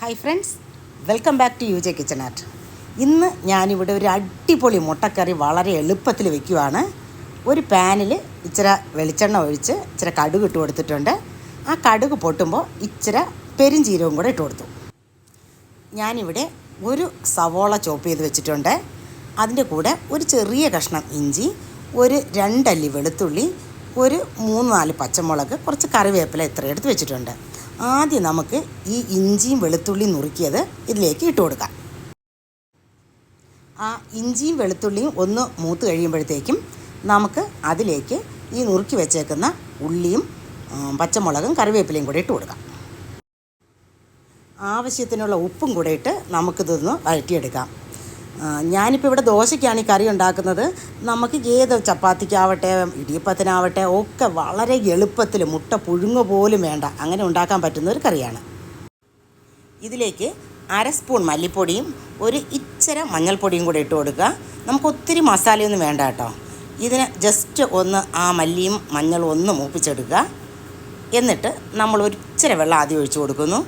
Hi friends welcome back to U J kitchen art ഇന്ന് ഞാനിവിടെ ഒരു അടിപൊളി മുട്ടക്കറി വളരെ എളുപ്പത്തിൽ വെക്കുവാണ്. ഒരു പാനിൽ ഇച്ചിരി വെളിച്ചെണ്ണ ഒഴിച്ച് ഇച്ചിരി കടുക് ഇട്ട് കൊടുത്തിട്ടുണ്ട്. ആ കടുക് പൊട്ടുമ്പോൾ ഇച്ചിരി പെരുംജീരവും കൂടെ ഇട്ട് കൊടുത്തു. ഞാനിവിടെ ഒരു സവോള ചോപ്പ് ചെയ്ത് വെച്ചിട്ടുണ്ട്. അതിന്റെ കൂടെ ഒരു ചെറിയ കഷ്ണം ഇഞ്ചി ഒരു രണ്ടല്ലി വെളുത്തുള്ളി ഒരു മൂന്ന് നാല് പച്ചമുളക് കുറച്ച് കറിവേപ്പില ഇത്ര എടുത്ത് വെച്ചിട്ടുണ്ട്. ആദ്യം നമുക്ക് ഈ ഇഞ്ചിയും വെളുത്തുള്ളിയും നുറുക്കിയത് ഇതിലേക്ക് ഇട്ട് കൊടുക്കാം. ആ ഇഞ്ചിയും വെളുത്തുള്ളിയും ഒന്ന് മൂത്ത് കഴിയുമ്പോഴത്തേക്കും നമുക്ക് അതിലേക്ക് ഈ നുറുക്കി വെച്ചേക്കുന്ന ഉള്ളിയും പച്ചമുളകും കറിവേപ്പിലയും കൂടെ ഇട്ട് കൊടുക്കാം. ആവശ്യത്തിനുള്ള ഉപ്പും കൂടെ ഇട്ട് നമുക്കിതൊന്ന് വഴറ്റിയെടുക്കാം. ഞാനിപ്പോൾ ഇവിടെ ദോശയ്ക്കാണ് ഈ കറി ഉണ്ടാക്കുന്നത്. നമുക്ക് ഏത് ചപ്പാത്തിക്കാവട്ടെ ഇടിയപ്പത്തിനാവട്ടെ ഒക്കെ വളരെ എളുപ്പത്തിൽ മുട്ട പുഴുങ്ങ പോലും വേണ്ട. അങ്ങനെ ഉണ്ടാക്കാൻ പറ്റുന്ന ഒരു കറിയാണ്. ഇതിലേക്ക് അര സ്പൂൺ മല്ലിപ്പൊടിയും ഒരു ഇച്ചിര മഞ്ഞൾപ്പൊടിയും കൂടെ ഇട്ട് കൊടുക്കുക. നമുക്ക് ഒത്തിരി മസാലയൊന്നും വേണ്ട കേട്ടോ. ഇതിന് ജസ്റ്റ് ഒന്ന് ആ മല്ലിയും മഞ്ഞളും ഒന്ന് മൂപ്പിച്ചെടുക്കുക. എന്നിട്ട് നമ്മൾ ഒരു ഇച്ചിരി വെള്ളം ആദ്യം ഒഴിച്ചു കൊടുക്കുന്നു.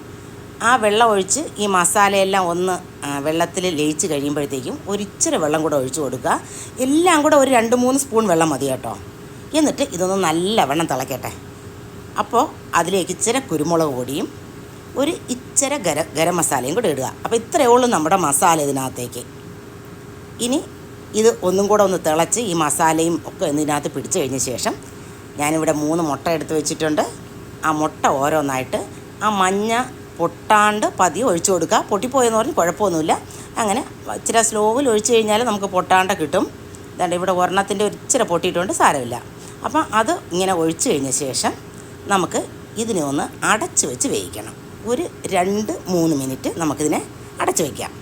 ആ വെള്ളം ഒഴിച്ച് ഈ മസാലയെല്ലാം ഒന്ന് വെള്ളത്തിൽ ലയിച്ച് കഴിയുമ്പോഴത്തേക്കും ഒരിച്ചിരി വെള്ളം കൂടെ ഒഴിച്ച് കൊടുക്കുക. എല്ലാം കൂടെ ഒരു രണ്ട് മൂന്ന് സ്പൂൺ വെള്ളം മതി കേട്ടോ. എന്നിട്ട് ഇതൊന്ന് നല്ലവണ്ണം തിളക്കട്ടെ. അപ്പോൾ അതിലേക്ക് ഇച്ചിരി കുരുമുളക് പൊടിയും ഒരു ഇച്ചിരി ഗര ഗരം മസാലയും കൂടെ ഇടുക. അപ്പോൾ ഇത്രയേ ഉള്ളൂ നമ്മുടെ മസാല ഇതിനകത്തേക്ക്. ഇനി ഇത് ഒന്നും കൂടെ ഒന്ന് തിളച്ച് ഈ മസാലയും ഒക്കെ ഇതിനകത്ത് പിടിച്ചു കഴിഞ്ഞ ശേഷം ഞാനിവിടെ മൂന്ന് മുട്ട എടുത്ത് വെച്ചിട്ടുണ്ട്. ആ മുട്ട ഓരോന്നായിട്ട് ആ മഞ്ഞ പൊട്ടാണ്ട് പതി ഒഴിച്ചു കൊടുക്കുക. പൊട്ടിപ്പോയെന്ന് പറഞ്ഞ് കുഴപ്പമൊന്നുമില്ല. അങ്ങനെ ഇച്ചിരി സ്ലോവിൽ ഒഴിച്ചു കഴിഞ്ഞാൽ നമുക്ക് പൊട്ടാണ്ട കിട്ടും. ഇതാണ്ട് ഇവിടെ ഒരെണ്ണത്തിന്റെ ഒരു ഇച്ചിരി പൊട്ടിയിട്ടുണ്ട് സാരമില്ല. അപ്പം അത് ഇങ്ങനെ ഒഴിച്ചു കഴിഞ്ഞ ശേഷം നമുക്ക് ഇതിനെ ഒന്ന് അടച്ചു വെച്ച് വേവിക്കണം. ഒരു രണ്ട് മൂന്ന് മിനിറ്റ് നമുക്കിതിനെ അടച്ചു വയ്ക്കാം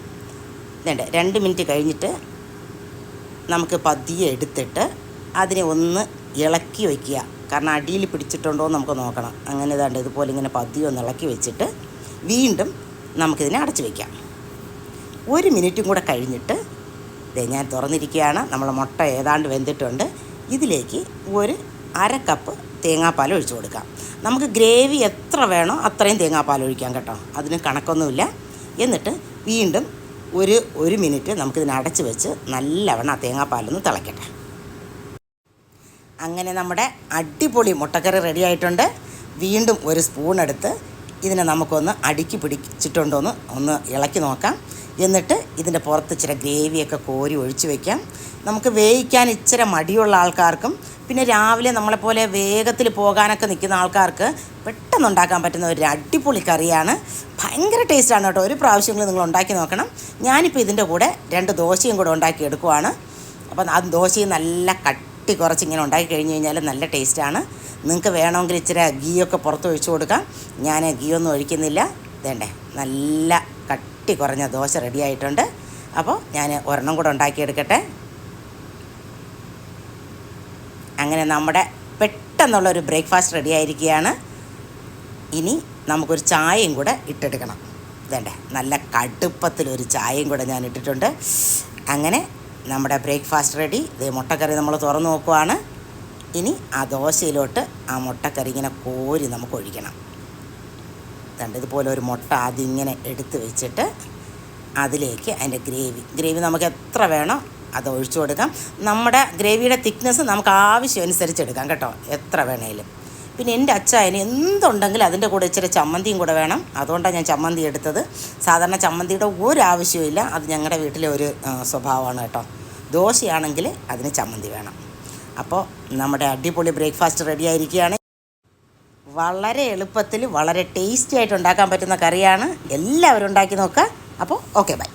ഇതേണ്ട രണ്ട് മിനിറ്റ് കഴിഞ്ഞിട്ട് നമുക്ക് പതിയെ എടുത്തിട്ട് അതിനെ ഒന്ന് ഇളക്കി വയ്ക്കുക കാരണം അടിയിൽ പിടിച്ചിട്ടുണ്ടോ എന്ന് നമുക്ക് നോക്കണം. അങ്ങനെ ഇതാണ്ട് ഇതുപോലെ ഇങ്ങനെ പതിയെ ഒന്ന് ഇളക്കി വെച്ചിട്ട് വീണ്ടും നമുക്കിതിനെ അടച്ചു വയ്ക്കാം. ഒരു മിനിറ്റും കൂടെ കഴിഞ്ഞിട്ട് ഇതേ ഞാൻ തുറന്നിരിക്കുകയാണ്. നമ്മളെ മുട്ട ഏതാണ്ട് വെന്തിട്ടുണ്ട്. ഇതിലേക്ക് ഒരു അര കപ്പ് തേങ്ങാപ്പാൽ ഒഴിച്ചു കൊടുക്കാം. നമുക്ക് ഗ്രേവി എത്ര വേണോ അത്രയും തേങ്ങാപ്പാൽ ഒഴിക്കാം കേട്ടോ. അതിന് കണക്കൊന്നുമില്ല. എന്നിട്ട് വീണ്ടും ഒരു ഒരു മിനിറ്റ് നമുക്കിതിനെ അടച്ചു വെച്ച് നല്ലവണ്ണം ആ തേങ്ങാപ്പാലൊന്ന് തിളയ്ക്കട്ടെ അങ്ങനെ നമ്മുടെ അടിപൊളി മുട്ടക്കറി റെഡി ആയിട്ടുണ്ട്. വീണ്ടും ഒരു സ്പൂൺ എടുത്ത് ഇതിനെ നമുക്കൊന്ന് അടുക്കി പിടിച്ചിട്ടുണ്ടോന്ന് ഒന്ന് ഇളക്കി നോക്കാം. എന്നിട്ട് ഇതിന്റെ പുറത്ത് ഇച്ചിരി ഗ്രേവിയൊക്കെ കോരി ഒഴിച്ചു വയ്ക്കാം നമുക്ക് വേവിക്കാൻ ഇച്ചിരി മടിയുള്ള ആൾക്കാർക്കും പിന്നെ രാവിലെ നമ്മളെപ്പോലെ വേഗത്തിൽ പോകാനൊക്കെ നിൽക്കുന്ന ആൾക്കാർക്ക് പെട്ടെന്ന് ഉണ്ടാക്കാൻ പറ്റുന്ന ഒരു അടിപൊളി കറിയാണ്. ഭയങ്കര ടേസ്റ്റാണ് കേട്ടോ. ഒരു പ്രാവശ്യമെങ്കിലും നിങ്ങൾ ഉണ്ടാക്കി നോക്കണം. ഞാനിപ്പോൾ ഇതിന്റെ കൂടെ രണ്ട് ദോശയും കൂടെ ഉണ്ടാക്കി എടുക്കുവാണ് അപ്പം ആ ദോശയും നല്ല കട്ടി കുറച്ച് ഇങ്ങനെ ഉണ്ടാക്കി കഴിഞ്ഞ് കഴിഞ്ഞാൽ നല്ല ടേസ്റ്റാണ്. നിങ്ങൾക്ക് വേണമെങ്കിൽ ഇച്ചിരി ഗീയൊക്കെ പുറത്ത് ഒഴിച്ചു കൊടുക്കാം. ഞാൻ ഗീ ഒന്നും ഒഴിക്കുന്നില്ല. വേണ്ടേ നല്ല കട്ടി കുറഞ്ഞ ദോശ റെഡി ആയിട്ടുണ്ട്. അപ്പോൾ ഞാൻ ഒരെണ്ണം കൂടെ ഉണ്ടാക്കിയെടുക്കട്ടെ. അങ്ങനെ നമ്മുടെ പെട്ടെന്നുള്ളൊരു ബ്രേക്ക്ഫാസ്റ്റ് റെഡി ആയിരിക്കുകയാണ്. ഇനി നമുക്കൊരു ചായയും കൂടെ ഇട്ടെടുക്കണം. വേണ്ടേ നല്ല കടുപ്പത്തിലൊരു ചായയും കൂടെ ഞാൻ ഇട്ടിട്ടുണ്ട്. അങ്ങനെ നമ്മുടെ ബ്രേക്ക്ഫാസ്റ്റ് റെഡി. ഇത് മുട്ടക്കറി നമ്മൾ തുറന്ന് നോക്കുവാണ്. ഇനി ആ ദോശയിലോട്ട് ആ മുട്ടക്കറി ഇങ്ങനെ കോരി നമുക്ക് ഒഴിക്കണം. കണ്ട് ഇതുപോലെ ഒരു മുട്ട ആദ്യം ഇങ്ങനെ എടുത്ത് വെച്ചിട്ട് അതിലേക്ക് അതിന്റെ ഗ്രേവി. ഗ്രേവി നമുക്ക് എത്ര വേണോ അത് ഒഴിച്ചു കൊടുക്കാം. നമ്മുടെ ഗ്രേവിയുടെ തിക്നെസ് നമുക്ക് ആവശ്യം അനുസരിച്ച് എടുക്കാം കേട്ടോ. എത്ര വേണേലും. പിന്നെ എന്റെ അച്ചായന് എന്തുണ്ടെങ്കിലും അതിന്റെ കൂടെ ഇച്ചിരി ചമ്മന്തിയും കൂടെ വേണം. അതുകൊണ്ടാണ് ഞാൻ ചമ്മന്തി എടുത്തത്. സാധാരണ ചമ്മന്തിയുടെ ഒരു ആവശ്യമില്ല അത് ഞങ്ങളുടെ വീട്ടിലെ ഒരു സ്വഭാവമാണ് കേട്ടോ. ദോശയാണെങ്കിൽ അതിന് ചമ്മന്തി വേണം. അപ്പോൾ നമ്മുടെ അടിപൊളി ബ്രേക്ക്ഫാസ്റ്റ് റെഡി ആയിരിക്കുകയാണ്. വളരെ എളുപ്പത്തിൽ വളരെ ടേസ്റ്റി ആയിട്ട് ഉണ്ടാക്കാൻ പറ്റുന്ന കറിയാണ്. എല്ലാവരും ഉണ്ടാക്കി നോക്കുക. അപ്പോൾ ഓക്കെ ബൈ.